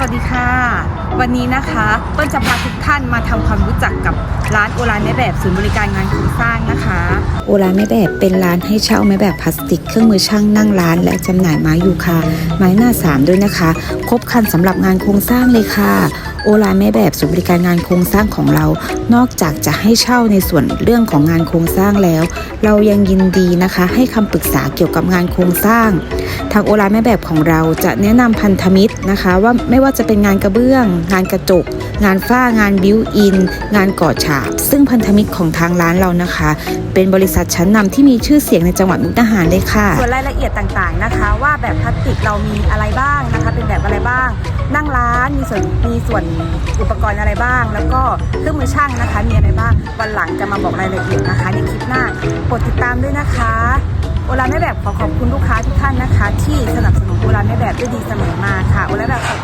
สวัสดีค่ะ วันนี้นะคะเปิ้ลจะพาทุกท่านมาทำความรู้จักกับร้านโอรานในแบบศูนย์บริการงานโครงสร้างนะคะ โอรานไม่แบบเป็นร้านให้เช่าไม่แบบพลาสติก เครื่องมือช่างนั่งร้าน และจำหน่ายไม้ยูคาไม้หน้าสามด้วยนะคะ ครบครันสำหรับงานโครงสร้างเลยค่ะ รานไม้แบบศูนย์บริการงานโครงสร้างของเรา นอกจากจะให้เช่าในส่วนเรื่องของงานโครงสร้างแล้ว เรายังยินดีนะคะ ให้คำปรึกษาเกี่ยวกับงานโครงสร้าง ทางโอรานแม่แบบของเราจะแนะนำพันธมิตรนะคะ ว่าไม่ว่าจะเป็นงานกระเบื้อง งานกระจก งานฝ้างานบิวอิน งานก่อฉาบ ซึ่งพันธมิตรของทางร้านเรานะคะ เป็นบริษัทชั้นนำที่มีชื่อเสียงในจังหวัดมุกดาหารเลยค่ะส่วนรายละเอียดต่างๆนะคะ ว่าแบบพลาสติกเรามีอะไรบ้างนะคะ เป็นแบบอะไรบ้างนั่งร้าน ส่วนมีส่วนอุปกรณ์อะไรบ้าง แล้วก็เครื่องมือช่างนะคะ มีอะไรบ้างวันหลังจะมาบอกรายละเอียดนะคะในคลิปหน้ากดติดตามด้วยนะคะโอลาแม่แบบขอขอบคุณลูกค้าทุกท่านนะคะ ที่สนับสนุนโอลาแม่แบบด้วยดีเสมอมาค่ะโอลาแบบขอบ